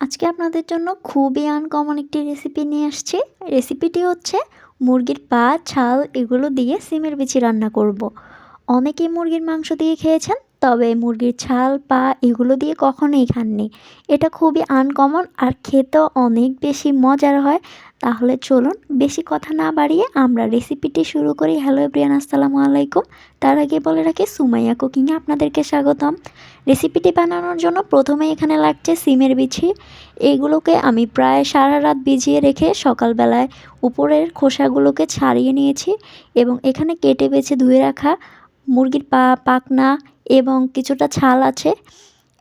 আজকে আপনাদের জন্য খুবই আনকমন একটি রেসিপি নিয়ে আসছি। রেসিপিটি হচ্ছে মুরগির পা, ছাল এগুলো দিয়ে সিমের বিচি রান্না করব। অনেকেই মুরগির মাংস দিয়ে খেয়েছেন, তবে মুরগির ছাল, পা এগুলো দিয়ে কখনোই খাননি। এটা খুবই আনকমন আর খেতেও অনেক বেশি মজার হয়। তাহলে চলুন বেশি কথা না বাড়িয়ে আমরা রেসিপিটি শুরু করি। হ্যালো এভরিয়ান আসসালামু আলাইকুম। তার আগে বলে রাখি, সুমাইয়া কুকিংয়ে আপনাদেরকে স্বাগতম। রেসিপিটি বানানোর জন্য প্রথমে এখানে লাগছে সিমের বিছি এগুলোকে আমি প্রায় সারা রাত ভিজিয়ে রেখে সকালবেলায় উপরের খোসাগুলোকে ছাড়িয়ে নিয়েছি এবং এখানে কেটে বেছে ধুয়ে রাখা মুরগির পা, পাকনা এবং কিছুটা ছাল আছে,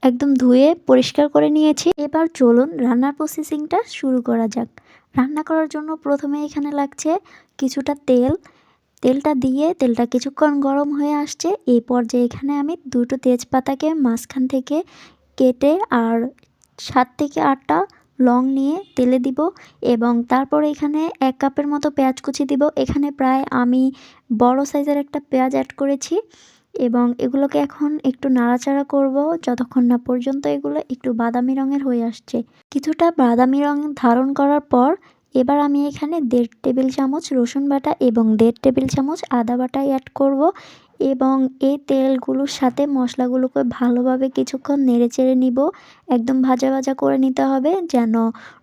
একদম ধুয়ে পরিষ্কার করে নিয়েছি। এবার চলুন রান্নার প্রসেসিংটা শুরু করা যাক। রান্না করার জন্য প্রথমে এখানে লাগছে কিছুটা তেল। তেলটা দিয়ে তেলটা কিছুক্ষণ গরম হয়ে আসছে। এই পর্যায়ে এখানে আমি দুটো তেজপাতাকে মাঝখান থেকে কেটে আর সাত থেকে আটটা লং নিয়ে তেলে দিব এবং তারপর এখানে এক কাপের মতো পেঁয়াজ কুচি দিব। এখানে প্রায় আমি বড় সাইজের একটা পেঁয়াজ অ্যাড করেছি এবং এগুলোকে এখন একটু নাড়াচাড়া করব যতক্ষণ না পর্যন্ত এগুলো একটু বাদামি রঙের হয়ে আসছে। কিছুটা বাদামি রং ধারণ করার পর এবার আমি এখানে দেড় টেবিল চামচ রসুন বাটা এবং দেড় টেবিল চামচ আদা বাটা অ্যাড করব এবং এই তেলগুলোর সাথে মশলাগুলোকে ভালোভাবে কিছুক্ষণ নেড়ে চেড়ে নিব। একদম ভাজা ভাজা করে নিতে হবে যেন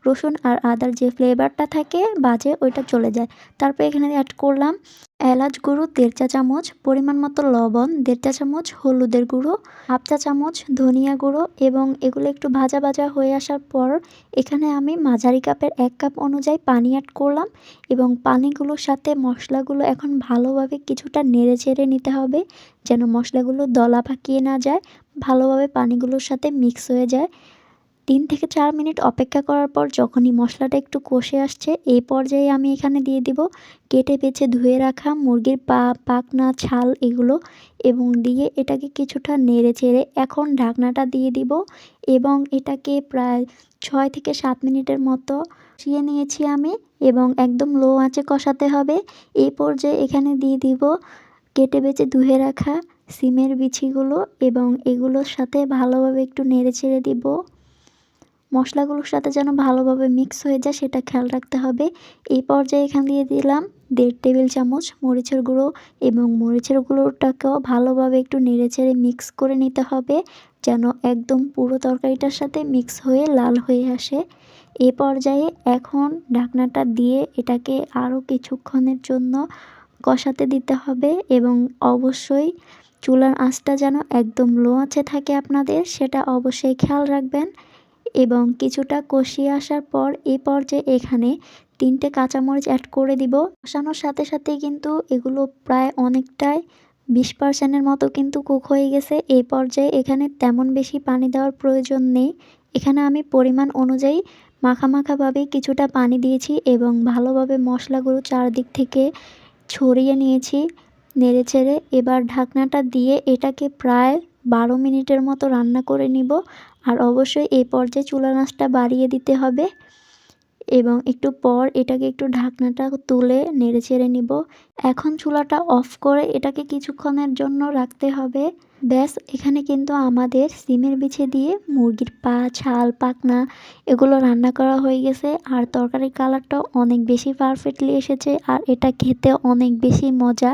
রসুন আর আদার যে ফ্লেভারটা থাকে বাজে ওইটা চলে যায়। তারপর এখানে অ্যাড করলাম এলাচ গুঁড়ো, দেড় চা চামচ, পরিমাণ মতো লবণ, দেড় চা চামচ হলুদের গুঁড়ো, হাফ চা চামচ ধনিয়া গুঁড়ো এবং এগুলো একটু ভাজা ভাজা হয়ে আসার পর এখানে আমি মাঝারি কাপের এক কাপ অনুযায়ী পানি অ্যাড করলাম এবং পানিগুলোর সাথে মশলাগুলো এখন ভালোভাবে কিছুটা নেড়ে চেড়ে নিতে হবে যেন মশলাগুলো দলা পাকিয়ে না যায়, ভালোভাবে পানিগুলোর সাথে মিক্স হয়ে যায়। তিন থেকে চার মিনিট অপেক্ষা করার পর যখনই মশলাটা একটু কষে আসছে, এই পর্যায়ে আমি এখানে দিয়ে দিব কেটে বেছে ধুয়ে রাখা মুরগির পা, পাকনা, ছাল এগুলো এবং দিয়ে এটাকে কিছুটা নেড়ে চেড়ে এখন ঢাকনাটা দিয়ে দিব এবং এটাকে প্রায় ছয় থেকে সাত মিনিটের মতো কষিয়ে নিয়েছি আমি এবং একদম লো আঁচে কষাতে হবে। এই পর্যায়ে এখানে দিয়ে দিব কেটে বেছে ধুয়ে রাখা সিমের বিছিগুলো এবং এগুলোর সাথে ভালোভাবে একটু নেড়ে চেড়ে দিব। মশলাগুলোর সাথে যেন ভালোভাবে মিক্স হয়ে যায়, সেটা খেয়াল রাখতে হবে। এই পর্যায়ে এখান দিয়ে দিলাম দেড় টেবিল চামচ মরিচের গুঁড়ো এবং মরিচের গুঁড়োটাকেও ভালোভাবে একটু নেড়েচেড়ে মিক্স করে নিতে হবে, যেন একদম পুরো তরকারিটার সাথে মিক্স হয়ে লাল হয়ে আসে। এ পর্যায়ে এখন ঢাকনাটা দিয়ে এটাকে আরও কিছুক্ষণের জন্য কষাতে দিতে হবে এবং অবশ্যই চুলার আঁচটা যেন একদম লো আঁচে থাকে আপনাদের, সেটা অবশ্যই খেয়াল রাখবেন। এবং কিছুটা কষিয়ে আসার পর এই পর্যায়ে এখানে তিনটে কাঁচামরিচ অ্যাড করে দিব। কষানোর সাথে সাথে কিন্তু এগুলো প্রায় অনেকটাই বিশ পার্সেন্টের মতো কিন্তু কুক হয়ে গেছে। এই পর্যায়ে এখানে তেমন বেশি পানি দেওয়ার প্রয়োজন নেই। এখানে আমি পরিমাণ অনুযায়ী মাখা মাখাভাবে কিছুটা পানি দিয়েছি এবং ভালোভাবে মশলাগুলো চারদিক থেকে ছড়িয়ে নিয়েছি নেড়ে ছেড়ে এবার ঢাকনাটা দিয়ে এটাকে প্রায় বারো মিনিটের মতো রান্না করে নিব। আর অবশ্যই এই পর্যায়ে চুলা আঁচটা বাড়িয়ে দিতে হবে এবং একটু পর এটাকে একটু ঢাকনাটা তুলে নেড়ে চেড়ে নিব। এখন চুলাটা অফ করে এটাকে কিছুক্ষণের জন্য রাখতে হবে। ব্যাস, এখানে কিন্তু আমাদের সিমের বিছে দিয়ে মুরগির পা, ছাল পাকনা এগুলো রান্না করা হয়ে গেছে। আর তরকারির কালারটাও অনেক বেশি পারফেক্টলি এসেছে। আর এটা খেতে অনেক বেশি মজা।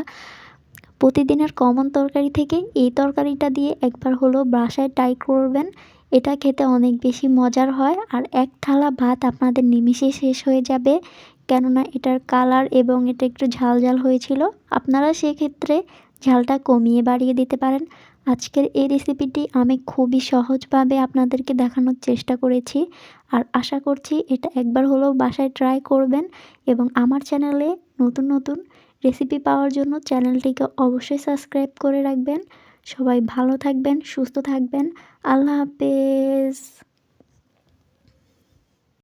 প্রতিদিনের কমন তরকারি থেকে এই তরকারিটা দিয়ে একবার হলো বাসায় ট্রাই করবেন। এটা খেতে অনেক বেশি মজার হয় আর এক থালা ভাত আপনাদের নিমিষে শেষ হয়ে যাবে। কেননা এটার কালার এবং এটা একটু ঝাল ঝাল হয়েছিল, আপনারা সেক্ষেত্রে ঝালটা কমিয়ে বাড়িয়ে দিতে পারেন। আজকের এই রেসিপিটি আমি খুবই সহজভাবে আপনাদেরকে দেখানোর চেষ্টা করেছি আর আশা করছি এটা একবার হলেও বাসায় ট্রাই করবেন এবং আমার চ্যানেলে নতুন নতুন রেসিপি পাওয়ার জন্য চ্যানেলটিকে অবশ্যই সাবস্ক্রাইব করে রাখবেন। সবাই ভালো থাকবেন, সুস্থ থাকবেন। আল্লাহ হাফেজ।